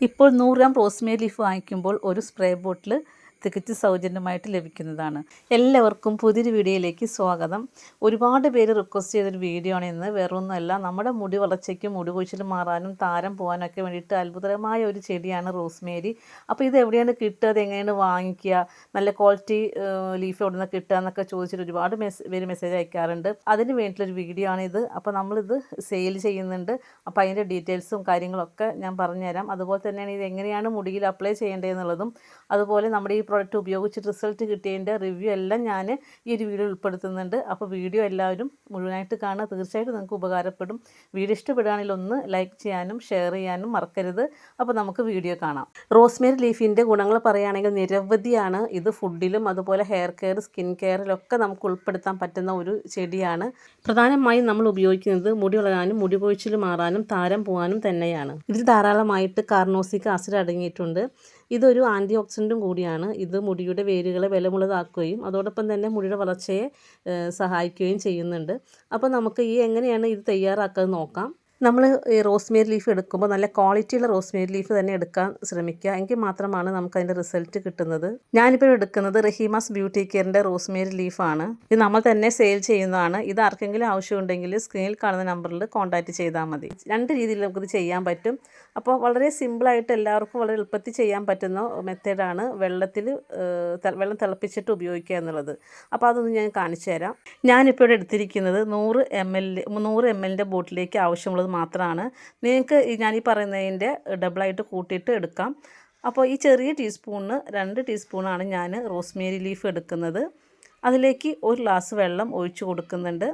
ഇപ്പോൾ നൂറ് gram Rosemary leaf വാങ്ങിക്കുമ്പോൾ ഒരു സ്പ്രേ ബോട്ടിൽ തികച്ചും സൗജന്യമായിട്ട് ലഭിക്കുന്നതാണ്. എല്ലാവർക്കും പുതിയൊരു വീഡിയോയിലേക്ക് സ്വാഗതം. ഒരുപാട് പേര് റിക്വസ്റ്റ് ചെയ്തൊരു വീഡിയോ ആണ് ഇന്ന്. വേറൊന്നുമല്ല നമ്മുടെ മുടി വളർച്ചയ്ക്കും മുടി കൊഴിച്ചിൽ മാറാനും താരം പോകാനൊക്കെ വേണ്ടിയിട്ട് അത്ഭുതകരമായ ഒരു ചെടിയാണ് റോസ്മേരി. അപ്പോൾ ഇത് എവിടെയാണ് കിട്ടുക? അത് എങ്ങനെയാണ് വാങ്ങിക്കുക? നല്ല ക്വാളിറ്റി ലീഫ് എവിടെ നിന്ന് കിട്ടുക എന്നൊക്കെ ചോദിച്ചിട്ട് ഒരുപാട് മെസ് പേര് മെസ്സേജ് അയക്കാറുണ്ട്. അതിന് വേണ്ടിയിട്ടൊരു വീഡിയോ ആണിത് അപ്പോൾ നമ്മളിത് സെയിൽ ചെയ്യുന്നുണ്ട്. അപ്പോൾ അതിന്റെ ഡീറ്റെയിൽസും കാര്യങ്ങളൊക്കെ ഞാൻ പറഞ്ഞുതരാം. അതുപോലെ തന്നെയാണ് ഇത് എങ്ങനെയാണ് മുടിയിൽ അപ്ലൈ ചെയ്യേണ്ടതെന്നുള്ളതും അതുപോലെ നമ്മുടെ ഈ പ്രോഡക്റ്റ് ഉപയോഗിച്ച് റിസൾട്ട് കിട്ടിയതിന്റെ റിവ്യൂ എല്ലാം ഞാൻ ഈ ഒരു വീഡിയോ ഉൾപ്പെടുത്തുന്നുണ്ട്. അപ്പോൾ വീഡിയോ എല്ലാവരും മുഴുവനായിട്ട് കാണുക. തീർച്ചയായിട്ടും നിങ്ങൾക്ക് ഉപകാരപ്പെടും. വീഡിയോ ഇഷ്ടപ്പെടുകയാണെങ്കിൽ ഒന്ന് ലൈക്ക് ചെയ്യാനും ഷെയർ ചെയ്യാനും മറക്കരുത്. അപ്പോൾ നമുക്ക് വീഡിയോ കാണാം. റോസ്മേരി ലീഫിന്റെ ഗുണങ്ങൾ പറയുകയാണെങ്കിൽ നിരവധിയാണ്. ഇത് ഫുഡിലും അതുപോലെ ഹെയർ കെയർ സ്കിൻ കെയറിലൊക്കെ നമുക്ക് ഉൾപ്പെടുത്താൻ പറ്റുന്ന ഒരു ചെടിയാണ്. പ്രധാനമായും നമ്മൾ ഉപയോഗിക്കുന്നത് മുടി വളരാനും മുടി പൊഴിച്ചിൽ മാറാനും താരം പോകാനും തന്നെയാണ്. ഇതിൽ ധാരാളമായിട്ട് കാർണോസിക് ആസിഡ് അടങ്ങിയിട്ടുണ്ട്. ഇതൊരു ആന്റി ഓക്സിഡന്റും കൂടിയാണ്. ഇത് മുടിയുടെ വേരുകളെ ബലമുള്ളതാക്കുകയും അതോടൊപ്പം തന്നെ മുടിയുടെ വളർച്ചയെ സഹായിക്കുകയും ചെയ്യുന്നുണ്ട്. അപ്പോൾ നമുക്ക് ഈ എങ്ങനെയാണ് ഇത് തയ്യാറാക്കുക നോക്കാം. നമ്മൾ ഈ റോസ്മേരി ലീഫ് എടുക്കുമ്പോൾ നല്ല ക്വാളിറ്റിയുള്ള റോസ്മേരി ലീഫ് തന്നെ എടുക്കാൻ ശ്രമിക്കുക. എങ്കിൽ മാത്രമാണ് നമുക്ക് അതിന്റെ റിസൾട്ട് കിട്ടുന്നത്. ഞാനിപ്പോൾ എടുക്കുന്നത് റഹീമാസ് ബ്യൂട്ടി കെയറിന്റെ റോസ്മേരി ലീഫാണ് ഇത് നമ്മൾ തന്നെ സെയിൽ ചെയ്യുന്നതാണ്. ഇത് ആർക്കെങ്കിലും ആവശ്യമുണ്ടെങ്കിൽ സ്ക്രീനിൽ കാണുന്ന നമ്പറിൽ കോൺടാക്റ്റ് ചെയ്താൽ മതി. രണ്ട് രീതിയിൽ നമുക്കിത് ചെയ്യാൻ പറ്റും. അപ്പോൾ വളരെ സിമ്പിളായിട്ട് എല്ലാവർക്കും വളരെ എളുപ്പത്തിൽ ചെയ്യാൻ പറ്റുന്ന മെത്തേഡാണ് വെള്ളത്തിൽ വെള്ളം തിളപ്പിച്ചിട്ട് ഉപയോഗിക്കുക എന്നുള്ളത്. അപ്പോൾ അതൊന്ന് ഞാൻ കാണിച്ചു തരാം. ഞാനിപ്പോൾ ഇവിടെ എടുത്തിരിക്കുന്നത് നൂറ് എം എൽ നൂറ് എം എല്ലിന്റെ ബോട്ടിലേക്ക് ആവശ്യമുള്ളത് മാത്രമാണ് നിങ്ങൾക്ക് ഈ പറയുന്നതിന്റെ ഡബിളായിട്ട് കൂട്ടിയിട്ട് എടുക്കാം. അപ്പോൾ ഈ ചെറിയ ടീസ്പൂണിന് രണ്ട് ടീസ്പൂണാണ് ഞാൻ റോസ്മേരി ലീഫ് എടുക്കുന്നത്. അതിലേക്ക് ഒരു ഗ്ലാസ് വെള്ളം ഒഴിച്ചു കൊടുക്കുന്നുണ്ട്.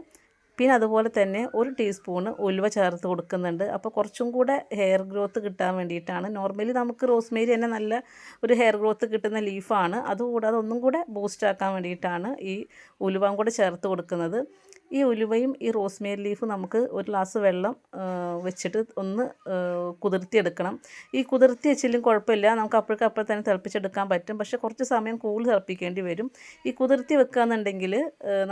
പിന്നെ അതുപോലെ തന്നെ ഒരു ടീസ്പൂണ് ഉലുവ ചേർത്ത് കൊടുക്കുന്നുണ്ട്. അപ്പോൾ കുറച്ചും കൂടെ ഹെയർ ഗ്രോത്ത് കിട്ടാൻ വേണ്ടിയിട്ടാണ്. നോർമലി നമുക്ക് റോസ്മേരി തന്നെ നല്ല ഒരു ഹെയർ ഗ്രോത്ത് കിട്ടുന്ന ലീഫാണ്. അതുകൂടാതെ ഒന്നും കൂടെ ബൂസ്റ്റ് ആക്കാൻ വേണ്ടിയിട്ടാണ് ഈ ഉലുവം കൂടെ ചേർത്ത് കൊടുക്കുന്നത്. ഈ ഉലുവയും ഈ റോസ്മേരി ലീഫ് നമുക്ക് ഒരു ഗ്ലാസ് വെള്ളം വെച്ചിട്ട് ഒന്ന് കുതിർത്തിയെടുക്കണം. ഈ കുതിർത്തി വെച്ചില്ലെങ്കിൽ കുഴപ്പമില്ല. നമുക്ക് അപ്പോഴേക്കപ്പോൾ തന്നെ തിളപ്പിച്ചെടുക്കാൻ പറ്റും. പക്ഷേ കുറച്ച് സമയം കൂടുതൽ തിളപ്പിക്കേണ്ടി വരും. ഈ കുതിർത്തി വെക്കുകയെന്നുണ്ടെങ്കിൽ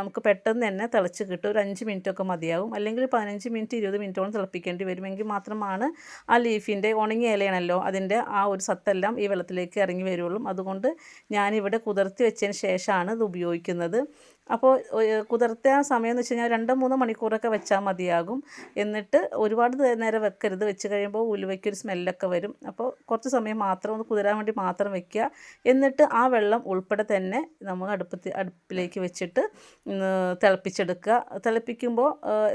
നമുക്ക് പെട്ടെന്ന് തന്നെ തിളച്ച് കിട്ടും. ഒരു അഞ്ച് മിനിറ്റൊക്കെ മതിയാവും. അല്ലെങ്കിൽ പതിനഞ്ച് മിനിറ്റ് ഇരുപത് മിനിറ്റോളം തിളപ്പിക്കേണ്ടി വരുമെങ്കിൽ മാത്രമാണ് ആ ലീഫിന്റെ ഉണങ്ങിയ ഇലയാണല്ലോ അതിന്റെ ആ ഒരു സത്തെല്ലാം ഈ വെള്ളത്തിലേക്ക് ഇറങ്ങി വരുള്ളൂ. അതുകൊണ്ട് ഞാനിവിടെ കുതിർത്തി വെച്ചതിന് ശേഷമാണ് ഇത് ഉപയോഗിക്കുന്നത്. അപ്പോൾ കുതിർത്ത സമയം എന്ന് വെച്ച് കഴിഞ്ഞാൽ രണ്ടോ മൂന്നോ മണിക്കൂറൊക്കെ വെച്ചാൽ മതിയാകും. എന്നിട്ട് ഒരുപാട് നേരം വെക്കരുത്. വെച്ച് കഴിയുമ്പോൾ ഉലുവയ്ക്കൊരു സ്മെല്ലൊക്കെ വരും. അപ്പോൾ കുറച്ച് സമയം മാത്രം ഒന്ന് കുതിരാൻ വേണ്ടി മാത്രം വെക്കുക. എന്നിട്ട് ആ വെള്ളം ഉൾപ്പെടെ തന്നെ നമ്മൾ അടുപ്പത്ത് അടുപ്പിലേക്ക് വെച്ചിട്ട് തിളപ്പിച്ചെടുക്കുക. തിളപ്പിക്കുമ്പോൾ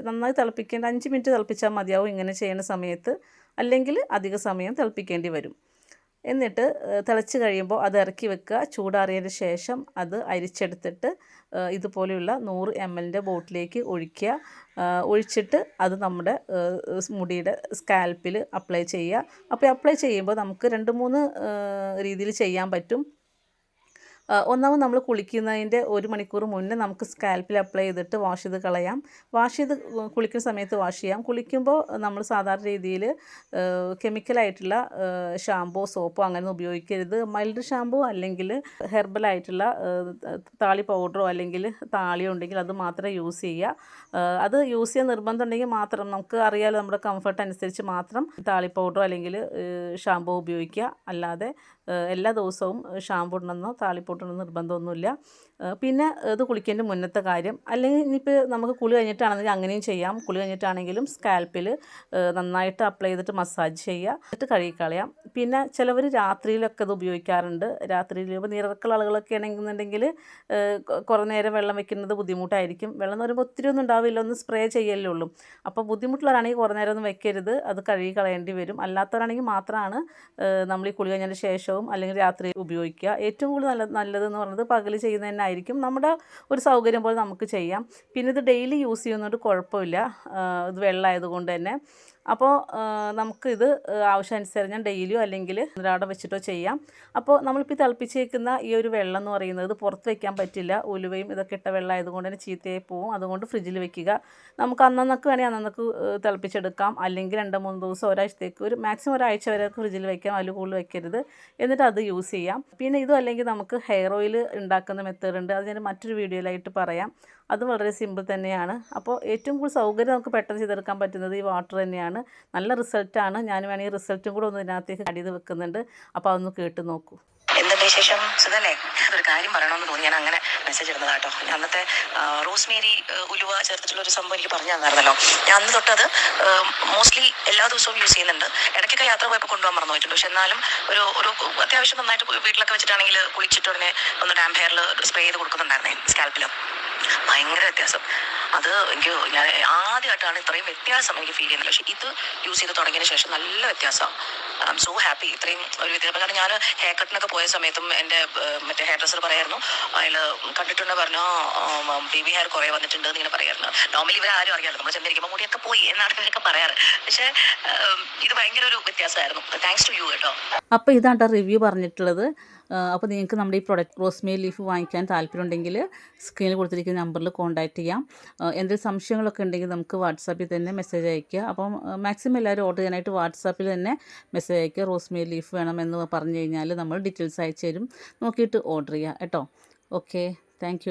നന്നായി തിളപ്പിക്കേണ്ട അഞ്ച് മിനിറ്റ് തിളപ്പിച്ചാൽ മതിയാവും ഇങ്ങനെ ചെയ്യുന്ന സമയത്ത്. അല്ലെങ്കിൽ അധിക സമയം തിളപ്പിക്കേണ്ടി വരും. എന്നിട്ട് തിളച്ച് കഴിയുമ്പോൾ അത് ഇറക്കി വെക്കുക. ചൂടാറിയതിന് ശേഷം അത് അരിച്ചെടുത്തിട്ട് ഇതുപോലെയുള്ള നൂറ് എം എല്ലിന്റെ ബോട്ടിലേക്ക് ഒഴിക്കുക. ഒഴിച്ചിട്ട് അത് നമ്മുടെ മുടിയുടെ സ്കാൽപ്പിൽ അപ്ലൈ ചെയ്യുക. അപ്പോൾ അപ്ലൈ ചെയ്യുമ്പോൾ നമുക്ക് രണ്ട് മൂന്ന് രീതിയിൽ ചെയ്യാൻ പറ്റും. ഒന്നാമത് നമ്മൾ കുളിക്കുന്നതിന്റെ ഒരു മണിക്കൂർ മുന്നേ നമുക്ക് സ്കാൽപ്പിൽ അപ്ലൈ ചെയ്തിട്ട് വാഷ് ചെയ്ത് കളയാം. വാഷ് ചെയ്ത് കുളിക്കുന്ന സമയത്ത് വാഷ് ചെയ്യാം. കുളിക്കുമ്പോൾ നമ്മൾ സാധാരണ രീതിയിൽ കെമിക്കലായിട്ടുള്ള ഷാമ്പോ സോപ്പോ അങ്ങനെ ഉപയോഗിക്കരുത്. മൈൽഡ് ഷാമ്പോ അല്ലെങ്കിൽ ഹെർബലായിട്ടുള്ള താളി പൗഡറോ അല്ലെങ്കിൽ താളിയോ ഉണ്ടെങ്കിൽ അത് മാത്രമേ യൂസ് ചെയ്യുക. അത് യൂസ് ചെയ്യാൻ നിർബന്ധം ഉണ്ടെങ്കിൽ മാത്രം നമുക്ക് അറിയാലോ നമ്മുടെ കംഫർട്ട് അനുസരിച്ച് മാത്രം താളി പൗഡറോ അല്ലെങ്കിൽ ഷാമ്പോ ഉപയോഗിക്കുക. അല്ലാതെ എല്ലാ ദിവസവും ഷാമ്പു ഇടണമെന്നോ താളിപ്പൊട്ട് ഇടണമെന്നോ നിർബന്ധമൊന്നുമില്ല. പിന്നെ ഇത് കുളിക്കേണ്ട മുന്നത്തെ കാര്യം അല്ലെങ്കിൽ ഇനിയിപ്പോൾ നമുക്ക് കുളി കഴിഞ്ഞിട്ടാണെങ്കിൽ അങ്ങനെയും ചെയ്യാം. കുളി കഴിഞ്ഞിട്ടാണെങ്കിലും സ്കാൽപ്പിൽ നന്നായിട്ട് അപ്ലൈ ചെയ്തിട്ട് മസാജ് ചെയ്യുക എന്നിട്ട് കഴുകിക്കളയാം. പിന്നെ ചിലവർ രാത്രിയിലൊക്കെ ഇത് ഉപയോഗിക്കാറുണ്ട്. രാത്രിയിൽ ഇപ്പോൾ നീരിറക്കുള്ള ആളുകളൊക്കെ ആണെന്നുണ്ടെങ്കിൽ കുറേ നേരം വെള്ളം വെക്കുന്നത് ബുദ്ധിമുട്ടായിരിക്കും. വെള്ളം എന്ന് പറയുമ്പോൾ ഒത്തിരി ഒന്നും ഉണ്ടാവില്ല ഒന്ന് സ്പ്രേ ചെയ്യല്ലേ ഉള്ളൂ. അപ്പോൾ ബുദ്ധിമുട്ടുള്ളവരാണെങ്കിൽ കുറേ നേരം ഒന്നും വെക്കരുത്. അത് കഴുകി കളയേണ്ടി വരും. അല്ലാത്തവരാണെങ്കിൽ മാത്രമാണ് നമ്മൾ ഈ കുളി കഴിഞ്ഞതിന് ശേഷവും അല്ലെങ്കിൽ രാത്രി ഉപയോഗിക്കുക. ഏറ്റവും കൂടുതൽ നല്ല നല്ലതെന്ന് പറയുന്നത് പകൽ ചെയ്യുന്നത് തന്നെ ആയിരിക്കും. നമ്മുടെ ഒരു സൗകര്യം പോലെ നമുക്ക് ചെയ്യാം. പിന്നെ ഇത് ഡെയിലി യൂസ് ചെയ്യുന്നതുകൊണ്ട് കുഴപ്പമില്ല. ഇത് വെള്ളമായതുകൊണ്ട് തന്നെ. അപ്പോൾ നമുക്കിത് ആവശ്യാനുസരണം ഞാൻ ഡെയിലിയോ അല്ലെങ്കിൽ അവിടെ വെച്ചിട്ടോ ചെയ്യാം. അപ്പോൾ നമ്മളിപ്പോൾ തിളപ്പിച്ചേക്കുന്ന ഈ ഒരു വെള്ളം എന്ന് പറയുന്നത് പുറത്ത് വയ്ക്കാൻ പറ്റില്ല. ഉലുവയും ഇതൊക്കെ ഇട്ട വെള്ളം ആയതുകൊണ്ട് തന്നെ ചീത്തയായി പോവും. അതുകൊണ്ട് ഫ്രിഡ്ജിൽ വെക്കുക. നമുക്ക് അന്നന്നൊക്കെ വേണമെങ്കിൽ അന്നന്നൊക്കെ തിളപ്പിച്ചെടുക്കാം. അല്ലെങ്കിൽ രണ്ട് മൂന്ന് ദിവസം ഒരാഴ്ചത്തേക്ക് ഒരു മാക്സിമം ഒരാഴ്ച വരെ ഫ്രിഡ്ജിൽ വെക്കാം അതിൽ കൂടുതൽ വെക്കരുത്. എന്നിട്ട് അത് യൂസ് ചെയ്യാം. പിന്നെ ഇതും അല്ലെങ്കിൽ നമുക്ക് ഹെയർ ഓയിൽ ഉണ്ടാക്കുന്ന മെത്തേഡ് ഉണ്ട്. അത് ഞാൻ മറ്റൊരു വീഡിയോയിലായിട്ട് പറയാം. അത് വളരെ സിമ്പിൾ തന്നെയാണ്. അപ്പോൾ ഏറ്റവും കൂടുതൽ സൗകര്യം നമുക്ക് പെട്ടെന്ന് ചെയ്തെടുക്കാൻ പറ്റുന്നത് ഈ വാട്ടർ തന്നെയാണ്. നല്ല റിസൾട്ടാണ് ഞാൻ വേണമെങ്കിൽ റിസൾട്ടും കൂടെ ഒന്ന് ഇതിനകത്തേക്ക് അടിയത് വെക്കുന്നുണ്ട്. അപ്പോൾ അതൊന്ന് കേട്ട് നോക്കൂ. എന്തുണ്ട് വിശേഷം? സുഖല്ലേ? അതൊരു കാര്യം പറയണമെന്ന് തോന്നി. ഞാൻ അങ്ങനെ മെസ്സേജ് ഇടുന്നത് കേട്ടോ അന്നത്തെ റോസ്മേരി ഉലുവ ചേർത്തിട്ടുള്ള ഒരു സംഭവം എനിക്ക് പറഞ്ഞു തന്നായിരുന്നല്ലോ. ഞാൻ അന്ന് തൊട്ടത് മോസ്റ്റ്ലി എല്ലാ ദിവസവും യൂസ് ചെയ്യുന്നുണ്ട്. ഇടയ്ക്കൊക്കെ യാത്ര പോയപ്പോൾ കൊണ്ടുപോകാൻ മറന്നു പോയിട്ടുണ്ട് പക്ഷെ എന്നാലും ഒരു ഒരു അത്യാവശ്യം നന്നായിട്ട് വീട്ടിലൊക്കെ വെച്ചിട്ടാണെങ്കിൽ കുളിച്ചിട്ട് ഉടനെ ഒന്ന് ഡാം ഹെയറിൽ സ്പ്രേ ചെയ്ത് കൊടുക്കുന്നുണ്ടായിരുന്നേ സ്കാൽപ്പിൽ ഭയങ്കര വ്യത്യാസം. അത് എനിക്ക് ഞാൻ ആദ്യമായിട്ടാണ് ഇത്രയും വ്യത്യാസം എനിക്ക് ഫീൽ ചെയ്യുന്നത്. പക്ഷേ ഇത് യൂസ് ചെയ്ത് തുടങ്ങിയതിന് ശേഷം നല്ല വ്യത്യാസമാണ് ഐ എം സോ ഹാപ്പി ഇത്രയും ഒരു വ്യത്യാസം. കാരണം ഞാൻ ഹെയർ കട്ടിനൊക്കെ പോയ സമയത്തും എന്റെ മറ്റേ ഹെയർ ഡ്രസ്സർ പറയായിരുന്നു. അതിൽ കണ്ടിട്ടുണ്ട് പറഞ്ഞു ബേബി ഹെയർ കുറെ വന്നിട്ടുണ്ട് എന്ന് ഇങ്ങനെ പറയായിരുന്നു. നോർമലി ഇവർ ആരും അറിയാറില്ല. നമ്മൾ ചെന്നിരിക്കുമ്പോൾ മുടിയൊക്കെ പോയി എന്നാണ് ഇവരൊക്കെ പറയാറ്. പക്ഷേ ഇത് ഭയങ്കര ഒരു വ്യത്യാസമായിരുന്നു. താങ്ക്സ് ടു യു കേട്ടോ. അപ്പോൾ ഇതാണ് റിവ്യൂ പറഞ്ഞിട്ടുള്ളത്. അപ്പോൾ നിങ്ങൾക്ക് നമ്മുടെ ഈ പ്രൊഡക്റ്റ് റോസ്മേ ലീഫ് വാങ്ങിക്കാൻ താല്പര്യമുണ്ടെങ്കിൽ സ്ക്രീനിൽ കൊടുത്തിരിക്കുന്ന നമ്പറിൽ കോൺടാക്റ്റ് ചെയ്യാം. എന്തെങ്കിലും സംശയങ്ങളൊക്കെ ഉണ്ടെങ്കിൽ നമുക്ക് വാട്സാപ്പിൽ തന്നെ മെസ്സേജ് അയയ്ക്കുക അപ്പം മാക്സിമം എല്ലാവരും ഓർഡർ ചെയ്യാനായിട്ട് വാട്സാപ്പിൽ തന്നെ മെസ്സേജ് അയയ്ക്കുക. റോസ്മേ ലീഫ് വേണമെന്ന് പറഞ്ഞു കഴിഞ്ഞാൽ നമ്മൾ ഡീറ്റെയിൽസ് അയച്ചു തരും. നോക്കിയിട്ട് ഓർഡർ ചെയ്യുക കേട്ടോ? Okay thank